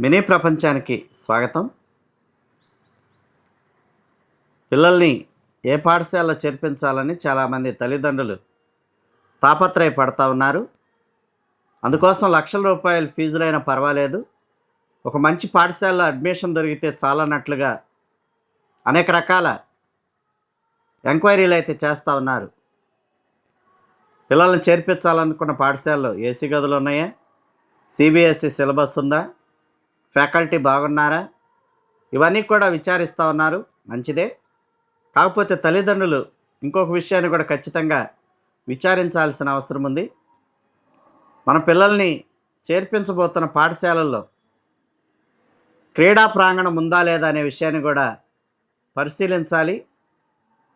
Mini ప్రపంచానికి స్వాగతం. పిల్లల్ని ఏ పాఠశాలలో చేర్పించాలని చాలామంది తల్లిదండ్రులు తాపత్రయపడతా ఉన్నారు. అందుకోసం లక్షల రూపాయల ఫీజులైనా పర్వాలేదు. ఒక మంచి పాఠశాలలో అడ్మిషన్ దొరికితే చాలన్నట్లుగా అనేక రకాల ఎంక్వైరీలు అయితే చేస్తూ ఉన్నారు. పిల్లల్ని చేర్పించాలనుకున్న పాఠశాలలో ఏసీ గదులు ఉన్నాయా? సిబిఎస్ఈ సిలబస్ ఉందా? ఫ్యాకల్టీ బాగున్నారా? ఇవన్నీ కూడా విచారిస్తూ ఉన్నారు. మంచిదే. కాకపోతే తల్లిదండ్రులు ఇంకొక విషయాన్ని కూడా ఖచ్చితంగా విచారించాల్సిన అవసరం ఉంది. మన పిల్లల్ని చేర్పించబోతున్న పాఠశాలల్లో క్రీడా ప్రాంగణం ఉందా లేదా అనే విషయాన్ని కూడా పరిశీలించాలి.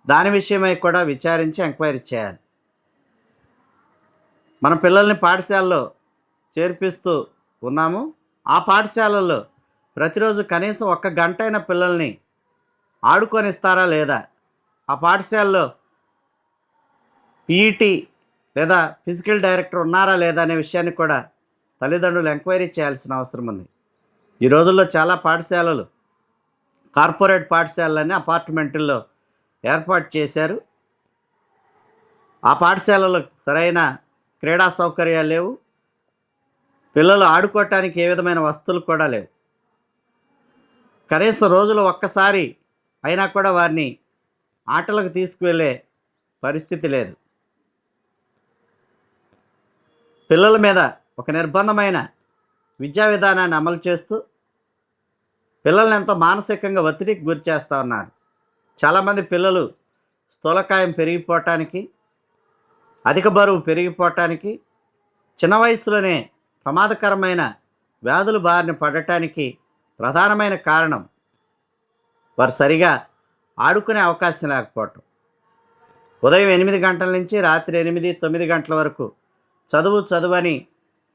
దాని విషయమై కూడా విచారించి ఎంక్వైరీ చేయాలి. మన పిల్లల్ని పాఠశాలలో చేర్పిస్తూ ఉన్నాము. ఆ పాఠశాలల్లో ప్రతిరోజు కనీసం ఒక్క గంట అయిన పిల్లల్ని ఆడుకొనిస్తారా లేదా? ఆ పాఠశాలలో పీఈటీ లేదా ఫిజికల్ డైరెక్టర్ ఉన్నారా లేదా అనే విషయాన్ని కూడా తల్లిదండ్రులు ఎంక్వైరీ చేయాల్సిన అవసరం ఉంది. ఈ రోజుల్లో చాలా పాఠశాలలు కార్పొరేట్ పాఠశాలలని అపార్ట్మెంటుల్లో ఏర్పాటు చేశారు. ఆ పాఠశాలలో సరైన క్రీడా సౌకర్యాలు లేవు. పిల్లలు ఆడుకోవటానికి ఏ విధమైన వస్తువులు కూడా లేవు. కనీసం రోజులు ఒక్కసారి అయినా కూడా వారిని ఆటలకు తీసుకువెళ్ళే పరిస్థితి లేదు. పిల్లల మీద ఒక నిర్బంధమైన విద్యా విధానాన్ని అమలు చేస్తూ పిల్లల్ని ఎంతో మానసికంగా ఒత్తిడికి గురి చేస్తూ ఉన్నారు. చాలామంది పిల్లలు స్థూలకాయం పెరిగిపోవటానికి అధిక బరువు పెరిగిపోవటానికి చిన్న వయసులోనే ప్రమాదకరమైన వ్యాధులు బారిన పడటానికి ప్రధానమైన కారణం వారు సరిగా ఆడుకునే అవకాశం లేకపోవటం. ఉదయం ఎనిమిది గంటల నుంచి రాత్రి ఎనిమిది తొమ్మిది గంటల వరకు చదువు చదువని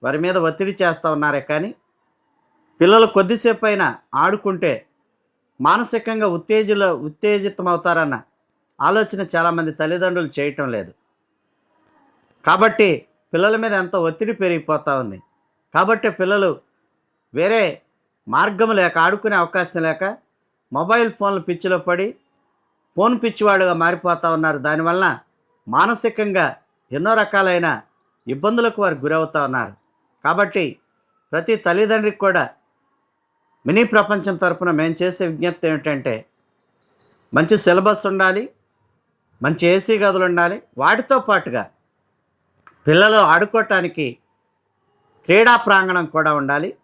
వారి మీద ఒత్తిడి చేస్తూ ఉన్నారే కానీ పిల్లలు కొద్దిసేపు అయినా ఆడుకుంటే మానసికంగా ఉత్తేజలో ఉత్తేజితమవుతారన్న ఆలోచన చాలామంది తల్లిదండ్రులు చేయటం లేదు. కాబట్టి పిల్లల మీద ఎంతో ఒత్తిడి పెరిగిపోతూ ఉంది. కాబట్టి పిల్లలు వేరే మార్గం లేక ఆడుకునే అవకాశం లేక మొబైల్ ఫోన్ల పిచ్చిలో పడి ఫోన్ పిచ్చివాడుగా మారిపోతూ ఉన్నారు. దానివల్ల మానసికంగా ఎన్నో రకాలైన ఇబ్బందులకు వారు గురవుతూ ఉన్నారు. కాబట్టి ప్రతి తల్లిదండ్రికి కూడా మినీ ప్రపంచం తరపున మేము చేసే విజ్ఞప్తి ఏమిటంటే మంచి సిలబస్ ఉండాలి మంచి ఏసీ గదులు ఉండాలి. వాటితో పాటుగా పిల్లలు ఆడుకోవటానికి క్రీడా ప్రాంగణం కూడా ఉండాలి.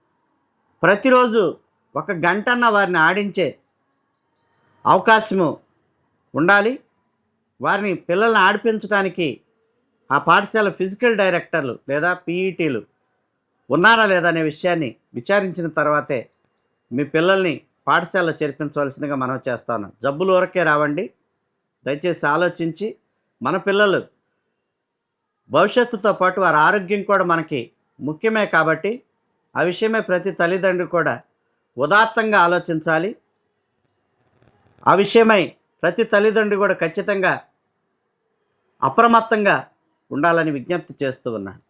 ప్రతిరోజు ఒక గంటన్న వారిని ఆడించే అవకాశము ఉండాలి. వారిని పిల్లల్ని ఆడిపించడానికి ఆ పాఠశాల ఫిజికల్ డైరెక్టర్లు లేదా పీఈటీలు ఉన్నారా లేదా అనే విషయాన్ని విచారించిన తర్వాతే మీ పిల్లల్ని పాఠశాలలో చేర్పించవలసిందిగా మనం చేస్తాను. జబ్బులు వరకే రావండి. దయచేసి ఆలోచించి మన పిల్లలు భవిష్యత్తుతో పాటు వారి ఆరోగ్యం కూడా మనకి ముఖ్యమే కాబట్టి ఆ విషయమే ప్రతి తల్లిదండ్రి కూడా ఉదాత్తంగా ఆలోచించాలి. ఆ విషయమై ప్రతి తల్లిదండ్రి కూడా ఖచ్చితంగా అప్రమత్తంగా ఉండాలని విజ్ఞప్తి చేస్తూ ఉన్నాను.